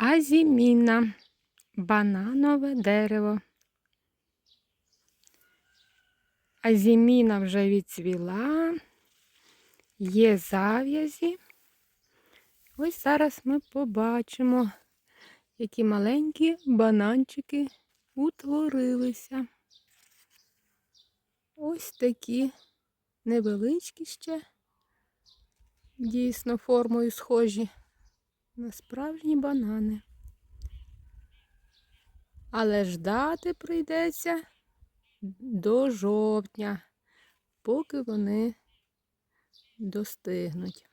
Азіміна. Бананове дерево. Азіміна вже відцвіла. Є зав'язі. Ось зараз ми побачимо, які маленькі бананчики утворилися. Ось такі невеличкі ще, дійсно формою схожі на справжні банани. Але ждати прийдеться до жовтня, поки вони достигнуть.